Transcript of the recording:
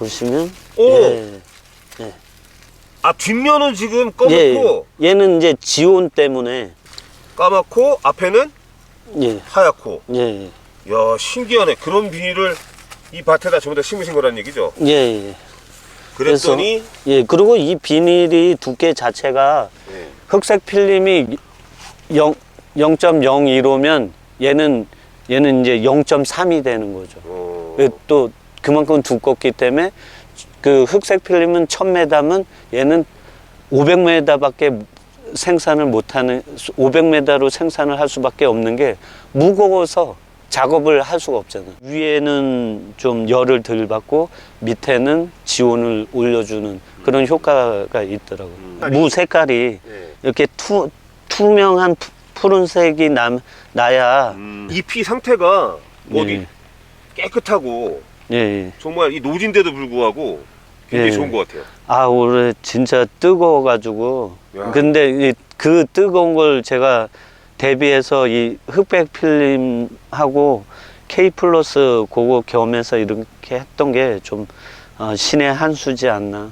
보시면 오! 예, 아 뒷면은 지금 예, 검고 얘는 이제 지온 때문에 까맣고 앞에는 예, 하얗고 예, 야 신기하네 그런 비닐을 이 밭에다 전부 다 심으신 거란 얘기죠 예, 예. 그랬더니 예, 그리고 이 비닐이 두께 자체가 예. 흑색 필름이 0, 0.02로면 얘는 얘는 이제 0.3이 되는 거죠. 어, 그또 그만큼 두껍기 때문에 그 흑색 필름은 1000m면 얘는 500m밖에 생산을 못하는 500m로 생산을 할 수밖에 없는 게 무거워서 작업을 할 수가 없잖아요. 위에는 좀 열을 덜 받고 밑에는 지온을 올려주는 그런 효과가 있더라고요. 무 색깔이 예. 이렇게 투, 투명한 푸- 푸른색이 남, 나야 음, 잎이 상태가 어디 예. 깨끗하고 예, 예. 정말 이 노진데도 불구하고 굉장히 예. 좋은 것 같아요 아 올해 진짜 뜨거워가지고 야. 근데 이, 그 뜨거운 걸 제가 대비해서 이 흑백 필름하고 K 플러스 그거 겸해서 이렇게 했던 게좀 어, 신의 한 수지 않나